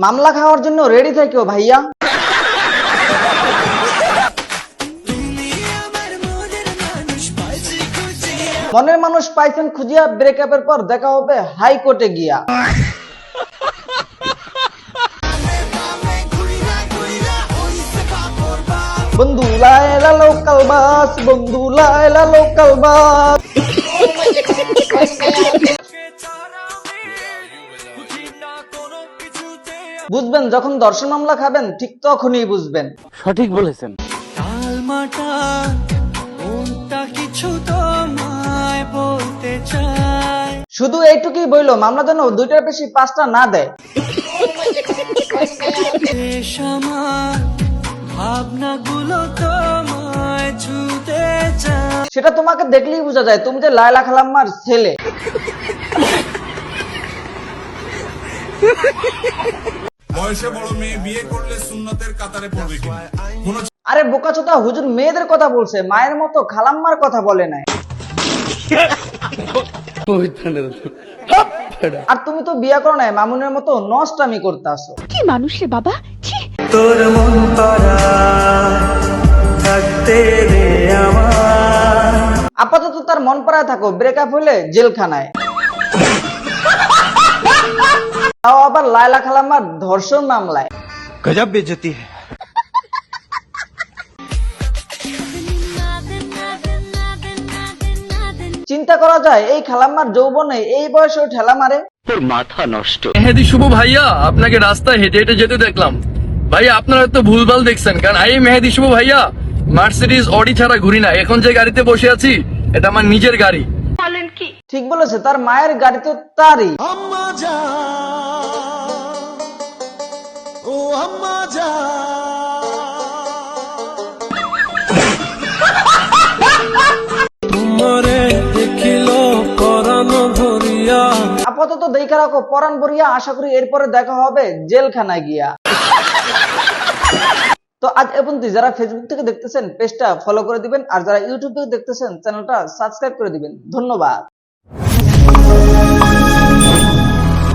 মামলা খাওয়ার জন্য রেডি থাকিও ভাইয়া। মনের মানুষ পাইছেন খুঁজিয়া ব্রেকআপের পর দেখা হবে হাইকোর্টে গিয়া। বন্ধু লাইলা লোকাল বাস বন্ধু লাইলা লোকাল বাস বুঝবেন যখন দর্শন মামলা খাবেন ঠিক তখনই বুঝবেন। সঠিক বলেছেন। কিছু তোমায় বলতে চাই শুধু এইটুকুই বইলো মামলা যেন দুইটার বেশি পাঁচটা না দেয়। শেষ ভাবনাগুলো তোমায় ছুতে চায়। সেটা তোমাকে দেখলেই বোঝা যায় তুমি যে লায়লা খালাম্মার ছেলে। বয়সে বড় মেয়ে বিয়ে করলে সুন্নতের কাতারে পড়বে কিনা? কোন আরে বোকাচোদা হুজুর মেয়েদের কথা বলছে মায়ের মতো খালাম্মার কথা বলে নাই। আর তুমি তো বিয়া করো নাই মামুনের মতো নষ্টামি করতে আসো। কি মানুষ রে বাবা? তোর মন পারা থাকতে রে আমার। আপাতত তার মন পাড়ায় থাকো ব্রেকআপ হলে জেলখানায়। তাও আবার লায়লা খালাম্মার ধর্ষণ মামলায়। গজব বেজতি চিন্তা করা যায় এই খালাম্মার যৌবনে এই বয়সেও ঠেলা মারে। তোর মাথা নষ্ট। মেহেদি শুভ ভাইয়া আপনাকে রাস্তায় হেঁটে হেঁটে যেতে দেখলাম। ভাইয়া আপনারা তো ভুলভাল দেখছেন কারণ এই মেহেদি শুভ ভাইয়া মার্সিডিজ অডি ছাড়া ঘুরি না। এখন যে গাড়িতে বসে আছি এটা আমার নিজের গাড়ি। ঠিক বলেছে তার মায়ের গাড়ি তো তারই। আম্মা যা ও আম্মা যা। আপাতত দেখে রাখো পরান বরিয়া আশা করি এরপরে দেখা হবে জেলখানায় গিয়া। তো আজ এবং যারা ফেসবুক থেকে দেখতেছেন পেজটা ফলো করে দিবেন। আর যারা ইউটিউব থেকে দেখতেছেন চ্যানেলটা সাবস্ক্রাইব করে দিবেন। ধন্যবাদ।